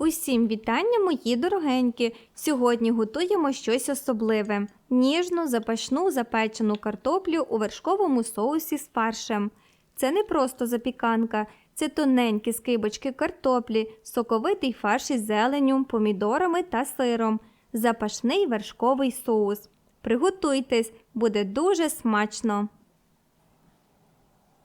Усім вітання, мої дорогенькі! Сьогодні готуємо щось особливе: ніжну, запашну, запечену картоплю у вершковому соусі з фаршем. Це не просто запіканка, це тоненькі скибочки картоплі, соковитий фарш із зеленню, помідорами та сиром, запашний вершковий соус. Приготуйтесь, буде дуже смачно!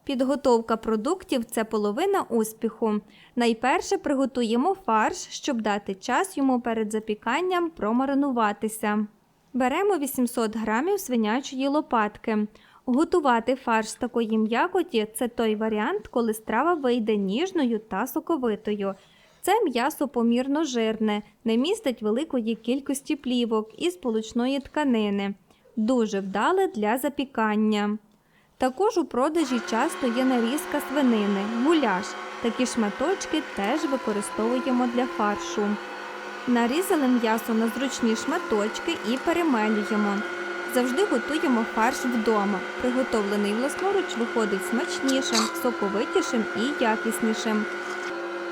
Підготовка продуктів це половина успіху. Найперше приготуємо фарш, щоб дати час йому перед запіканням промаринуватися. Беремо 800 г свинячої лопатки. Готувати фарш такої м'якоті це той варіант, коли страва вийде ніжною та соковитою. Це м'ясо помірно жирне, не містить великої кількості плівок і сполучної тканини. Дуже вдале для запікання. Також у продажі часто є нарізка свинини, гуляш. Такі шматочки теж використовуємо для фаршу. Нарізали м'ясо на зручні шматочки і перемелюємо. Завжди готуємо фарш вдома. Приготовлений власноруч виходить смачнішим, соковитішим і якіснішим.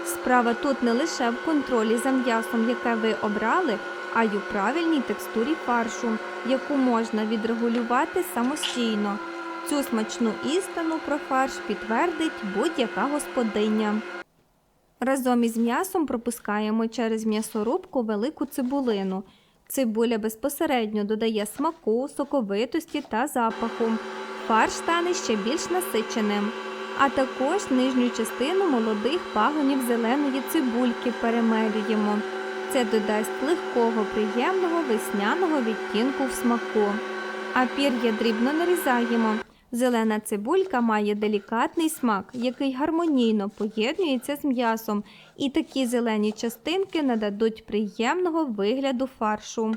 Справа тут не лише в контролі за м'ясом, яке ви обрали, а й у правильній текстурі фаршу, яку можна відрегулювати самостійно. Цю смачну істину про фарш підтвердить будь-яка господиня. Разом із м'ясом пропускаємо через м'ясорубку велику цибулину. Цибуля безпосередньо додає смаку, соковитості та запаху. Фарш стане ще більш насиченим. А також нижню частину молодих пагонів зеленої цибульки перемелюємо. Це додасть легкого, приємного весняного відтінку в смаку. А пір'я дрібно нарізаємо. Зелена цибулька має делікатний смак, який гармонійно поєднується з м'ясом, і такі зелені частинки нададуть приємного вигляду фаршу.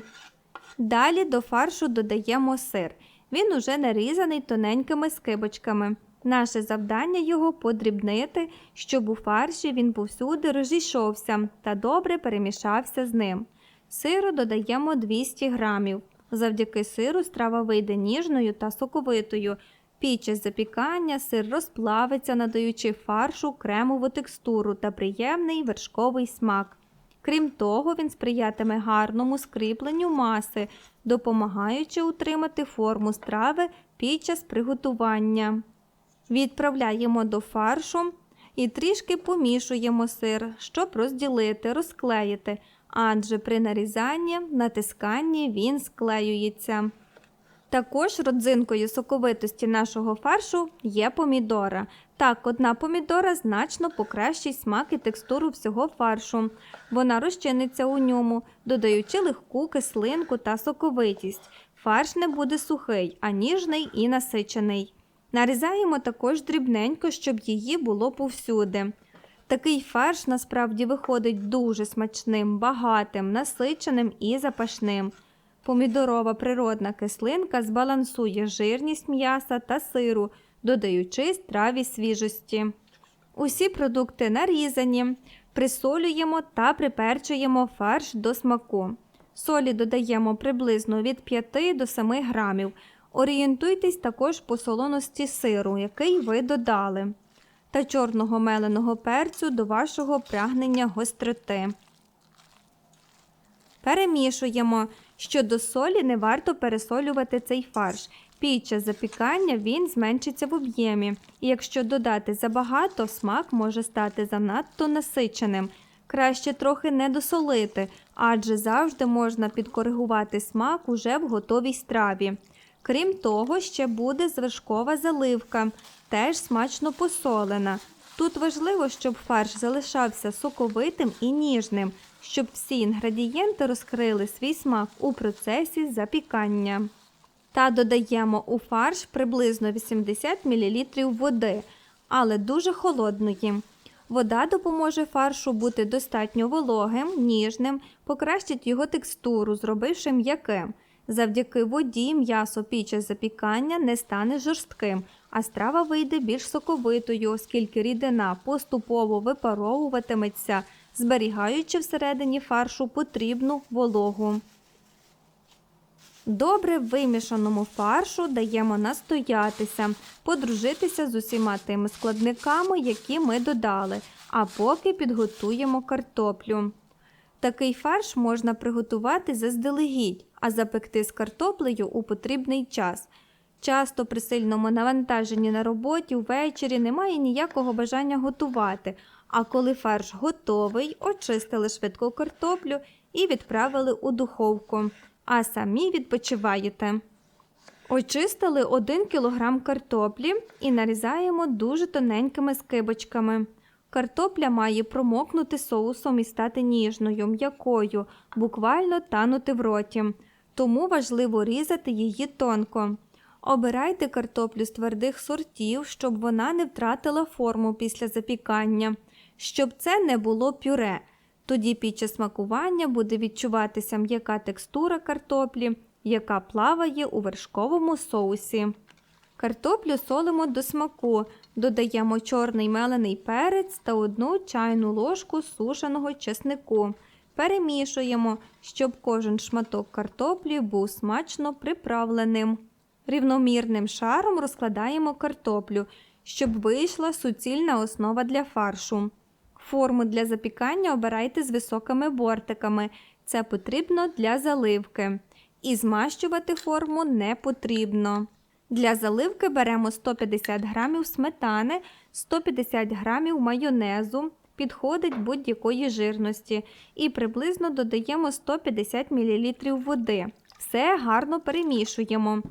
Далі до фаршу додаємо сир. Він уже нарізаний тоненькими скибочками. Наше завдання його подрібнити, щоб у фарші він повсюди розійшовся та добре перемішався з ним. Сиру додаємо 200 грамів. Завдяки сиру страва вийде ніжною та соковитою. Під час запікання сир розплавиться, надаючи фаршу кремову текстуру та приємний вершковий смак. Крім того, він сприятиме гарному скріпленню маси, допомагаючи утримати форму страви під час приготування. Відправляємо до фаршу і трішки помішуємо сир, щоб розділити, розклеїти, адже при нарізанні, натисканні він склеюється. Також родзинкою соковитості нашого фаршу є помідора. Так, одна помідора значно покращить смак і текстуру всього фаршу. Вона розчиниться у ньому, додаючи легку кислинку та соковитість. Фарш не буде сухий, а ніжний і насичений. Нарізаємо також дрібненько, щоб її було повсюди. Такий фарш насправді виходить дуже смачним, багатим, насиченим і запашним. Помідорова природна кислинка збалансує жирність м'яса та сиру, додаючи страві свіжості. Усі продукти нарізані, присолюємо та приперчуємо фарш до смаку. Солі додаємо приблизно від 5 до 7 грамів. Орієнтуйтесь також по солоності сиру, який ви додали, та чорного меленого перцю до вашого прагнення гостроти. Перемішуємо. Щодо солі, не варто пересолювати цей фарш. Під час запікання він зменшиться в об'ємі, і якщо додати забагато, смак може стати занадто насиченим. Краще трохи не досолити, адже завжди можна підкоригувати смак уже в готовій страві. Крім того, ще буде звершкова заливка, теж смачно посолена. Тут важливо, щоб фарш залишався соковитим і ніжним, щоб всі інгредієнти розкрили свій смак у процесі запікання. Та додаємо у фарш приблизно 80 мл води, але дуже холодної. Вода допоможе фаршу бути достатньо вологим, ніжним, покращить його текстуру, зробивши м'яким. Завдяки воді м'ясо під час запікання не стане жорстким, а страва вийде більш соковитою, оскільки рідина поступово випаровуватиметься, зберігаючи всередині фаршу потрібну вологу. Добре вимішаному фаршу даємо настоятися, подружитися з усіма тими складниками, які ми додали, а поки підготуємо картоплю. Такий фарш можна приготувати заздалегідь, а запекти з картоплею у потрібний час. Часто при сильному навантаженні на роботі ввечері немає ніякого бажання готувати. А коли фарш готовий, очистили швидко картоплю і відправили у духовку, а самі відпочиваєте. Очистили 1 кг картоплі і нарізаємо дуже тоненькими скибочками. Картопля має промокнути соусом і стати ніжною, м'якою, буквально танути в роті. Тому важливо різати її тонко. Обирайте картоплю з твердих сортів, щоб вона не втратила форму після запікання, щоб це не було пюре. Тоді під час смакування буде відчуватися м'яка текстура картоплі, яка плаває у вершковому соусі. Картоплю солимо до смаку, додаємо чорний мелений перець та одну чайну ложку сушеного чеснику. Перемішуємо, щоб кожен шматок картоплі був смачно приправленим. Рівномірним шаром розкладаємо картоплю, щоб вийшла суцільна основа для фаршу. Форму для запікання обирайте з високими бортиками. Це потрібно для заливки. І змащувати форму не потрібно. Для заливки беремо 150 г сметани, 150 г майонезу, підходить будь-якої жирності, і приблизно додаємо 150 мл води. Все гарно перемішуємо.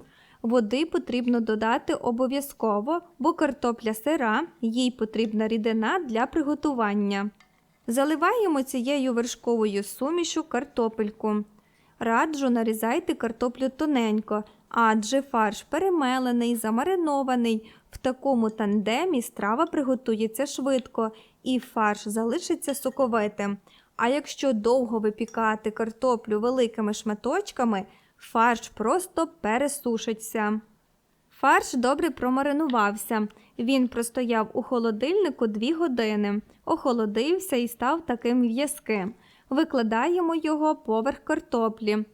Води потрібно додати обов'язково, бо картопля сира, їй потрібна рідина для приготування. Заливаємо цією вершковою сумішу картопельку. Раджу нарізайте картоплю тоненько, адже фарш перемелений, замаринований. В такому тандемі страва приготується швидко і фарш залишиться соковитим. А якщо довго випікати картоплю великими шматочками, фарш просто пересушиться. Фарш добре промаринувався. Він простояв у холодильнику 2 години, охолодився і став таким в'язким. Викладаємо його поверх картоплі.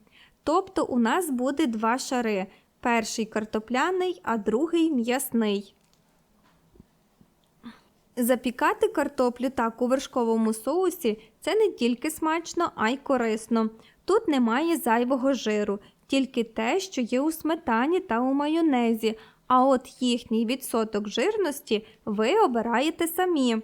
Тобто у нас буде два шари: перший картопляний, а другий м'ясний. Запікати картоплю так у вершковому соусі це не тільки смачно, а й корисно. Тут немає зайвого жиру, тільки те, що є у сметані та у майонезі, а от їхній відсоток жирності ви обираєте самі.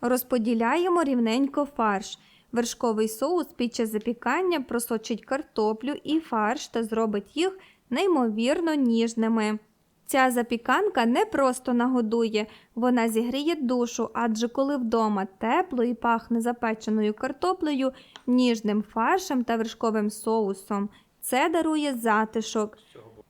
Розподіляємо рівненько фарш. Вершковий соус під час запікання просочить картоплю і фарш та зробить їх неймовірно ніжними. Ця запіканка не просто нагодує, вона зігріє душу, адже коли вдома тепло і пахне запеченою картоплею, ніжним фаршем та вершковим соусом. Це дарує затишок.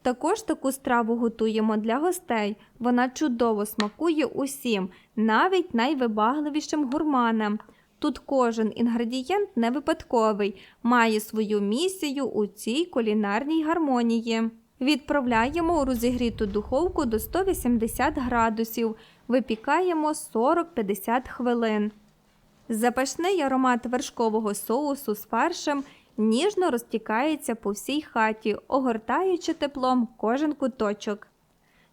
Також таку страву готуємо для гостей. Вона чудово смакує усім, навіть найвибагливішим гурманам. Тут кожен інгредієнт не випадковий, має свою місію у цій кулінарній гармонії. Відправляємо у розігріту духовку до 180 градусів, випікаємо 40-50 хвилин. Запашний аромат вершкового соусу з фаршем ніжно розтікається по всій хаті, огортаючи теплом кожен куточок.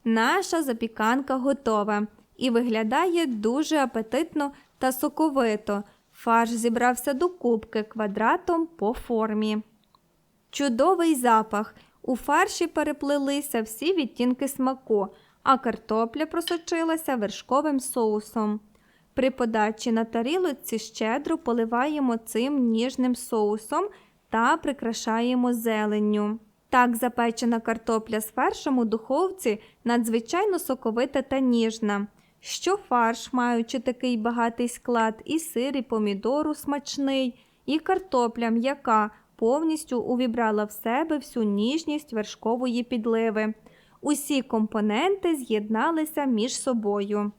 Наша запіканка готова і виглядає дуже апетитно та соковито. Фарш зібрався до кубки квадратом по формі. Чудовий запах. У фарші переплилися всі відтінки смаку, а картопля просочилася вершковим соусом. При подачі на тарілочці щедро поливаємо цим ніжним соусом та прикрашаємо зеленню. Так запечена картопля з фаршем у духовці надзвичайно соковита та ніжна. Що фарш, маючи такий багатий склад, і сир, і помідору смачний, і картопля м'яка повністю увібрала в себе всю ніжність вершкової підливи. Усі компоненти з'єдналися між собою.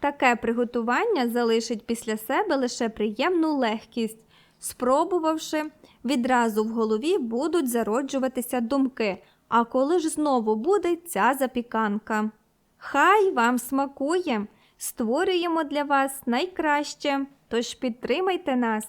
Таке приготування залишить після себе лише приємну легкість. Спробувавши, відразу в голові будуть зароджуватися думки. А коли ж знову буде ця запіканка? Хай вам смакує! Створюємо для вас найкраще, тож підтримайте нас